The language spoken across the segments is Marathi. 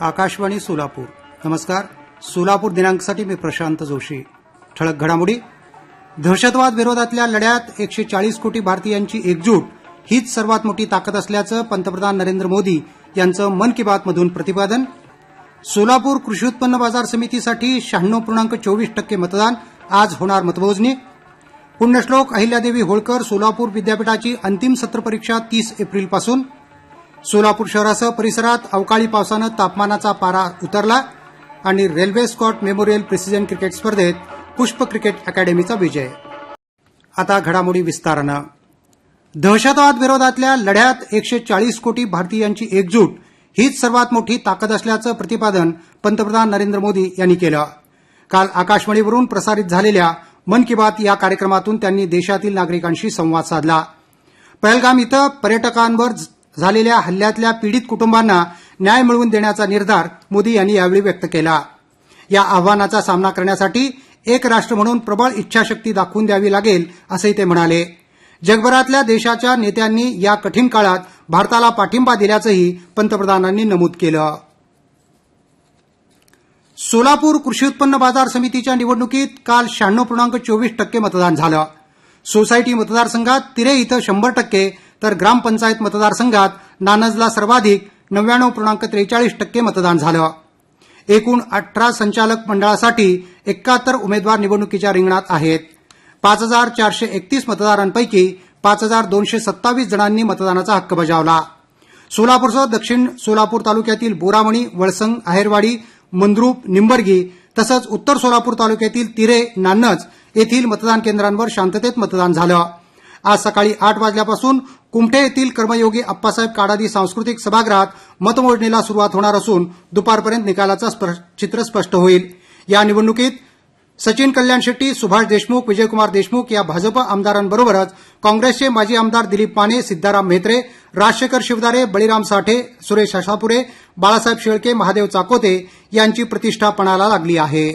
आकाशवाणी सोलापूर. नमस्कार. सोलापूर दिनांकसाठी मी प्रशांत जोशी. ठळक घडामोडी. दहशतवाद विरोधातल्या लढ्यात एकशे चाळीस कोटी भारतीयांची एकजूट हीच सर्वात मोठी ताकद असल्याचं पंतप्रधान नरेंद्र मोदी यांचं मन की बात मधून प्रतिपादन. सोलापूर कृषी उत्पन्न बाजार समितीसाठी शहाण्णव पूर्णांक चोवीस टक्के मतदान आज होणार मतमोजणी. पुण्यश्लोक अहिल्यादेवी होळकर सोलापूर विद्यापीठाची अंतिम सत्र परीक्षा तीस एप्रिलपासून सोलापूर शहरासह परिसरात अवकाळी पावसानं तापमानाचा पारा उतरला आणि railway Scott memorial precision cricket स्पर्धेत पुष्प क्रिकेट अकॅडमीचा विजय. आता घडामोडी विस्तारानं. दहशतवाद विरोधातल्या लढ्यात एकशे चाळीस कोटी भारतीयांची एकजूट हीच सर्वात मोठी ताकद असल्याचं प्रतिपादन पंतप्रधान नरेंद्र मोदी यांनी केलं. काल आकाशवाणीवरून प्रसारित झालेल्या मन की बात या कार्यक्रमातून त्यांनी देशातील नागरिकांशी संवाद साधला. पहलगाम इथं पर्यटकांवर झालेल्या हल्ल्यातल्या पीडित कुटुंबांना न्याय मिळवून देण्याचा निर्धार मोदी यांनी यावेळी व्यक्त केला. या आव्हानाचा सामना करण्यासाठी एक राष्ट्र म्हणून प्रबळ इच्छाशक्ती दाखवून द्यावी लागेल असंही ते म्हणाले. जगभरातल्या देशाच्या नेत्यांनी या कठीण काळात भारताला पाठिंबा दिल्याचंही पंतप्रधानांनी नमूद केलं. सोलापूर कृषी उत्पन्न बाजार समितीच्या निवडणुकीत काल शहाण्णव पूर्णांक चोवीस टक्के मतदान झालं. सोसायटी मतदारसंघात तिरे इथं शंभर टक्के तर ग्रामपंचायत मतदारसंघात नानजला सर्वाधिक नव्याण्णव पूर्णांक त्रेचाळीस टक्के मतदान झालं. एकूण अठरा संचालक मंडळासाठी एकाहत्तर उमेदवार निवडणुकीच्या रिंगणात आहेत. पाच हजार चारशे एकतीस मतदारांपैकी पाच हजार दोनशे सत्तावीस जणांनी मतदानाचा हक्क बजावला. सोलापूरसह दक्षिण सोलापूर तालुक्यातील बोरामणी वळसंग आहेरवाडी मंद्रुप निंबर्गी तसंच उत्तर सोलापूर तालुक्यातील तिरे नान्नज येथील मतदान केंद्रांवर शांततेत मतदान झालं. आज सकाळी आठ वाजल्यापासून कुमठे येथील कर्मयोगी अप्पासाहेब काडादी सांस्कृतिक सभागृहात मतमोजणीला सुरुवात होणार असून दुपारपर्यंत निकालाचं चित्र स्पष्ट होईल. या निवडणुकीत सचिन कल्याण शेट्टी सुभाष देशमुख विजयकुमार देशमुख या भाजप आमदारांबरोबरच काँग्रेसचे माजी आमदार दिलीप माने सिद्धाराम म्हेत्रे राजशेखर शिवदारे बळीराम साठे सुरेश हसापुरे बाळासाहेब शेळके महादेव चाकोते यांची प्रतिष्ठा पणाला लागली आहे.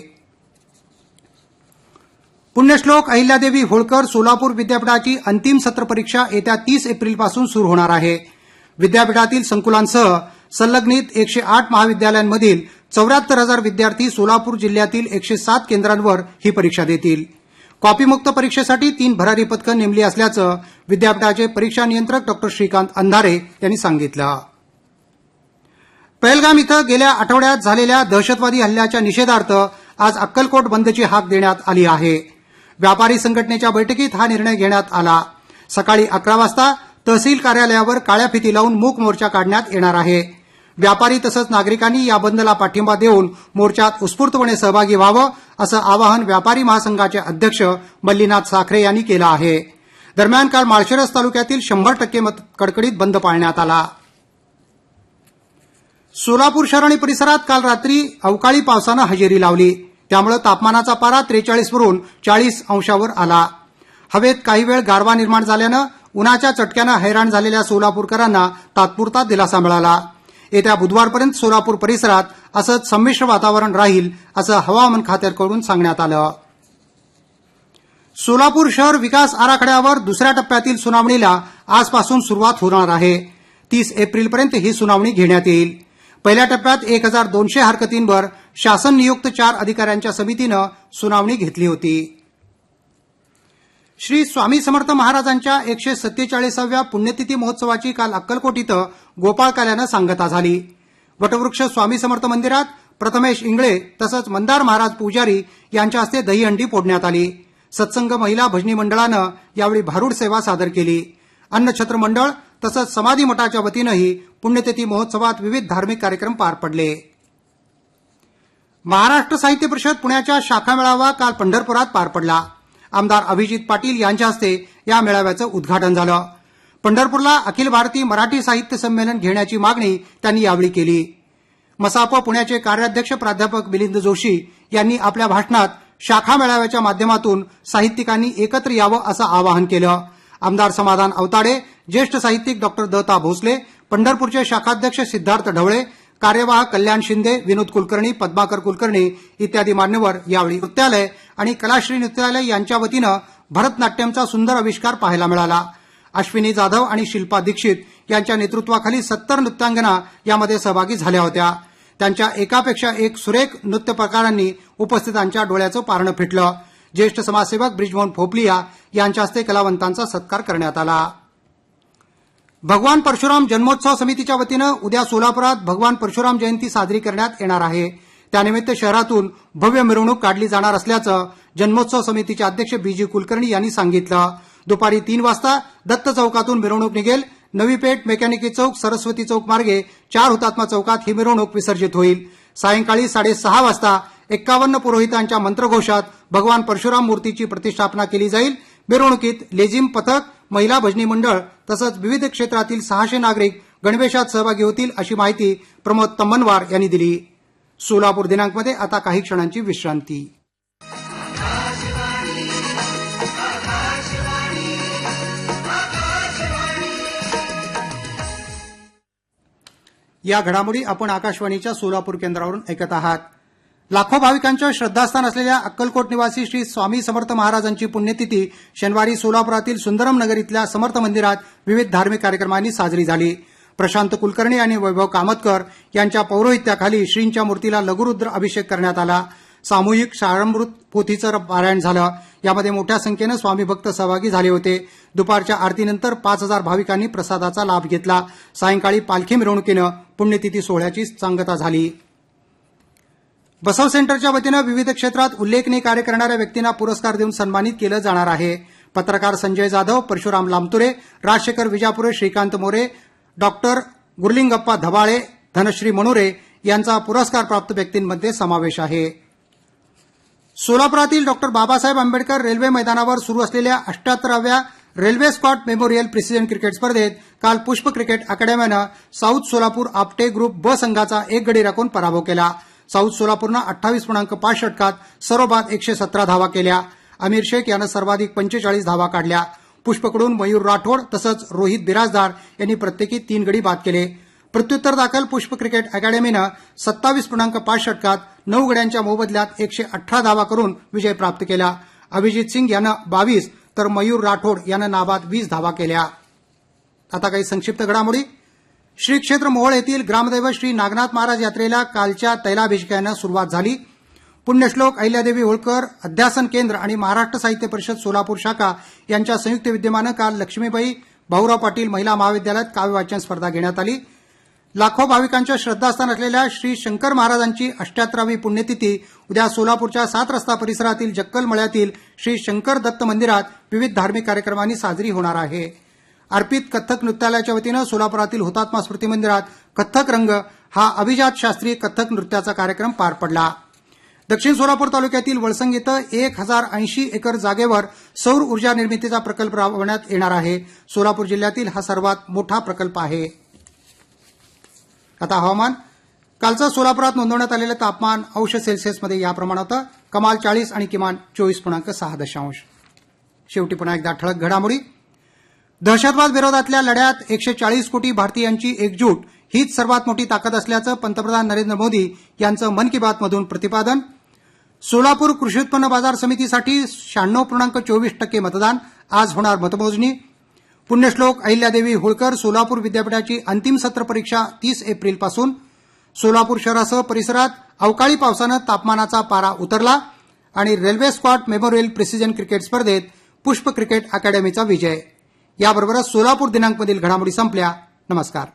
पुण्यश्लोक अहिल्यादेवी होळकर सोलापूर विद्यापीठाची अंतिम सत्र परीक्षा येत्या तीस एप्रिलपासून सुरू होणार आहे. विद्यापीठातील संकुलांसह संलग्नित एकशे आठ महाविद्यालयांमधील चौऱ्याहत्तर हजार विद्यार्थी सोलापूर जिल्ह्यातील एकशे सात केंद्रांवर ही परीक्षा देतील. कॉपीमुक्त परीक्षेसाठी तीन भरारी पथकं नेमली असल्याचं विद्यापीठाचे परीक्षा नियंत्रक डॉ श्रीकांत अंधारे यांनी सांगितलं. पहलगाम इथं गेल्या आठवड्यात झालेल्या दहशतवादी हल्ल्याच्या निषेधार्थ आज अक्कलकोट बंदची हाक देण्यात आली आहे. व्यापारी संघटनेच्या बैठकीत हा निर्णय घेण्यात आला. सकाळी अकरा वाजता तहसील कार्यालयावर काळ्या फिती लावून मूक मोर्चा काढण्यात येणार आहे. व्यापारी तसंच नागरिकांनी या बंदला पाठिंबा देऊन मोर्चात उत्स्फूर्तपणे सहभागी व्हावं असं आवाहन व्यापारी महासंघाचे अध्यक्ष मल्लीनाथ साखरे यांनी केलं आहे. दरम्यान काल माळशिरस तालुक्यातील शंभर टक्के मत कडकडीत बंद पाळण्यात आला. सोलापूर शहर आणि परिसरात काल रात्री अवकाळी पावसानं हजेरी लावली. त्यामुळे तापमानाचा पारा त्रेचाळीसवरून चाळीस अंशावर आला. हवेत काही वेळ गारवा निर्माण झाल्यानं उन्हाच्या चटक्यानं हैराण झालेल्या सोलापूरकरांना तात्पुरता दिलासा मिळाला. येत्या बुधवारपर्यंत सोलापूर परिसरात असंच संमिश्र वातावरण राहील असं हवामान खात्याकडून सांगण्यात आलं. सोलापूर शहर विकास आराखड्यावर दुसऱ्या टप्प्यातील सुनावणीला आजपासून सुरुवात होणार आहे. तीस एप्रिलपर्यंत ही सुनावणी घेण्यात येईल. पहिल्या टप्प्यात एक हजार दोनशे हरकतींवर शासन नियुक्त चार अधिकाऱ्यांच्या समितीनं सुनावणी घेतली होती. श्री स्वामी समर्थ महाराजांच्या एकशे सत्तेचाळीसाव्या पुण्यतिथी महोत्सवाची काल अक्कलकोट इथं गोपाळकाल्यानं सांगता झाली. वटवृक्ष स्वामी समर्थ मंदिरात प्रथमेश इंगळे तसंच मंदार महाराज पुजारी यांच्या हस्ते दहीहंडी फोडण्यात आली. सत्संग महिला भजनी मंडळानं यावेळी भारूड सेवा सादर केली. अन्नछत्र मंडळ तसंच समाधी मठाच्या वतीनंही पुण्यतिथी महोत्सवात विविध धार्मिक कार्यक्रम पार पडले. महाराष्ट्र साहित्य परिषद पुण्याच्या शाखा मेळावा काल पंढरपुरात पार पडला. आमदार अभिजित पाटील यांच्या हस्ते या मेळाव्याचं उद्घाटन झालं. पंढरपूरला अखिल भारतीय मराठी साहित्य संमेलन घेण्याची मागणी त्यांनी यावेळी केली. मसाप पुण्याचे कार्याध्यक्ष प्राध्यापक मिलिंद जोशी यांनी आपल्या भाषणात शाखा मेळाव्याच्या माध्यमातून साहित्यिकांनी एकत्र यावं असं आवाहन केलं. आमदार समाधान अवताडे ज्येष्ठ साहित्यिक डॉक्टर दत्ता भोसले पंढरपूरचे शाखाध्यक्ष सिद्धार्थ ढवळे कार्यवाह कल्याण शिंदे विनोद कुलकर्णी पद्माकर कुलकर्णी इत्यादी मान्यवर यावेळी नृत्यालय आणि कलाश्री नृत्यालय यांच्या वतीनं भरतनाट्यमचा सुंदर आविष्कार पाहायला मिळाला. अश्विनी जाधव आणि शिल्पा दीक्षित यांच्या नेतृत्वाखाली सत्तर नृत्यांगना यामध्ये सहभागी झाल्या होत्या. त्यांच्या एकापेक्षा एक सुरेख नृत्य प्रकारांनी उपस्थितांच्या डोळ्याचं पारणं फिटलं. ज्येष्ठ समाजसेवक ब्रिजमोहन फोपलिया यांच्या हस्ते कलावंतांचा सत्कार करण्यात आला. भगवान परशुराम जन्मोत्सव समितीच्या वतीनं उद्या सोलापुरात भगवान परशुराम जयंती साजरी करण्यात येणार आहे. त्यानिमित्त शहरातून भव्य मिरवणूक काढली जाणार असल्याचं जन्मोत्सव समितीचे अध्यक्ष बीजी कुलकर्णी यांनी सांगितलं. दुपारी तीन वाजता दत्त चौकातून मिरवणूक निघेल. नवी पेठ मेकॅनिकी चौक सरस्वती चौक मार्गे चार हुतात्मा चौकात ही मिरवणूक विसर्जित होईल. सायंकाळी साडेसहा वाजता एक्कावन्न पुरोहितांच्या मंत्रघोषात भगवान परशुराम मूर्तीची प्रतिष्ठापना केली जाईल. मिरवणुकीत लेझिम पथक महिला भजनी मंडळ तसंच विविध क्षेत्रातील सहाशे नागरिक गणवेशात सहभागी होतील अशी माहिती प्रमोद तम्मनवार यांनी दिली. सोलापूर दिनांकमध्ये आता काही क्षणांची विश्रांती. या घडामोडी आपण आकाशवाणीच्या सोलापूर केंद्रावरून ऐकत आहात. लाखो भाविकांच्या श्रद्धास्थान असलेल्या अक्कलकोट निवासी श्री स्वामी समर्थ महाराजांची पुण्यतिथी शनिवारी सोलापुरातील सुंदरम नगर इथल्या समर्थ मंदिरात विविध धार्मिक कार्यक्रमांनी साजरी झाली. प्रशांत कुलकर्णी आणि वैभव कामतकर यांच्या पौरोहित्याखाली श्रींच्या मूर्तीला लघुरुद्र अभिषेक करण्यात आला. सामूहिक शाळामृत पोथीचं पारायण झालं. यामध्ये मोठ्या संख्येनं स्वामी भक्त सहभागी झाले होते. दुपारच्या आरतीनंतर पाच हजार भाविकांनी प्रसादाचा लाभ घेतला. सायंकाळी पालखी मिरवणुकीनं पुण्यतिथी सोहळ्याची सांगता झाली. बसव सेंटरच्या वतीनं विविध क्षेत्रात उल्लेखनीय कार्य करणाऱ्या व्यक्तींना पुरस्कार देऊन सन्मानित केलं जाणार आहे. पत्रकार संजय जाधव परशुराम लामतुरे राजशेखर विजापुरे श्रीकांत मोरे डॉक्टर गुरलिंगप्पा धबाळे धनश्री मनुरे यांचा पुरस्कार प्राप्त व्यक्तींमध्ये समावेश आहे. सोलापुरातील डॉक्टर बाबासाहेब आंबेडकर रेल्वे मैदानावर सुरू असलेल्या अठ्याहत्तराव्या railway Scott memorial precision cricket स्पर्धेत काल पुष्प क्रिकेट अकॅडमीनं साऊथ सोलापूर आपटे ग्रुप ब संघाचा एक गडी राखून पराभव केला. साऊथ सोलापूरनं अठ्ठावीस पूर्णांक पाच षटकात सर्वबाद एकशे सतरा धावा केल्या. अमीर शेख यानं सर्वाधिक पंचेचाळीस धावा काढल्या. पुष्पकडून मयूर राठोड तसंच रोहित बिराजदार यांनी प्रत्येकी तीन गडी बाद केले. प्रत्युत्तर दाखल पुष्प क्रिकेट अकॅडमीनं सत्तावीस पूर्णांक पाच षटकात नऊ गड्यांच्या मोबदल्यात एकशे अठरा धावा करून विजय प्राप्त केला. अभिजित सिंग यानं बावीस तर मयूर राठोड यानं नाबाद वीस धावा केल्या. आता काही संक्षिप्त घडामोडी. श्री क्षेत्र मोहोळ येथील ग्रामदैवत श्री नागनाथ महाराज यात्रेला कालच्या तैलाभिषेकानं सुरुवात झाली. पुण्यश्लोक अहिल्यादेवी होळकर अध्यासन केंद्र आणि महाराष्ट्र साहित्य परिषद सोलापूर शाखा यांच्या संयुक्त विद्यमानं काल लक्ष्मीबाई भाऊराव पाटील महिला महाविद्यालयात काव्यवाचन स्पर्धा घेण्यात आली. लाखो भाविकांच्या श्रद्धास्थान असलेल्या श्री शंकर महाराजांची अष्ट्याहत्तरावी पुण्यतिथी उद्या सोलापूरच्या सात रस्ता परिसरातील जक्कल मळ्यातील श्री शंकर दत्त मंदिरात विविध धार्मिक कार्यक्रमांनी साजरी होणार आहे. अर्पित कथ्थक नृत्यालयाच्या वतीनं सोलापुरातील हुतात्मा स्मृती मंदिरात कथ्थक रंग हा अभिजात शास्त्रीय कथ्थक नृत्याचा कार्यक्रम पार पडला. दक्षिण सोलापूर तालुक्यातील वळसंग इथं एक हजार ऐंशी एकर जागेवर सौर ऊर्जा निर्मितीचा प्रकल्प राबवण्यात येणार आहे. सोलापूर जिल्ह्यातील हा सर्वात मोठा प्रकल्प आहे. आता हवामान. कालचं सोलापुरात नोंदवण्यात आलेलं तापमान अंश सेल्सिअसमध्ये याप्रमाणे होतं. कमाल चाळीस आणि किमान चोवीस पूर्णांक सहा दशांश. शेवटी पुन्हा एकदा ठळक घडामोडी. दहशतवाद विरोधातल्या लढ्यात एकशे चाळीस कोटी भारतीयांची एकजूट हीच सर्वात मोठी ताकद असल्याचं पंतप्रधान नरेंद्र मोदी यांचं मन की बातमधून प्रतिपादन. सोलापूर कृषी उत्पन्न बाजार समितीसाठी शहाण्णव पूर्णांक चोवीस टक्के मतदान आज होणार मतमोजणी. पुण्यश्लोक अहिल्यादेवी होळकर सोलापूर विद्यापीठाची अंतिम सत्र परीक्षा तीस एप्रिलपासून सोलापूर शहरासह परिसरात अवकाळी पावसानं तापमानाचा पारा उतरला आणि railway Scott memorial precision cricket स्पर्धेत पुष्प क्रिकेट अकॅडमीचा विजय. याबरोबरच सोलापूर दिनांकमधील घडामोडी संपल्या. नमस्कार.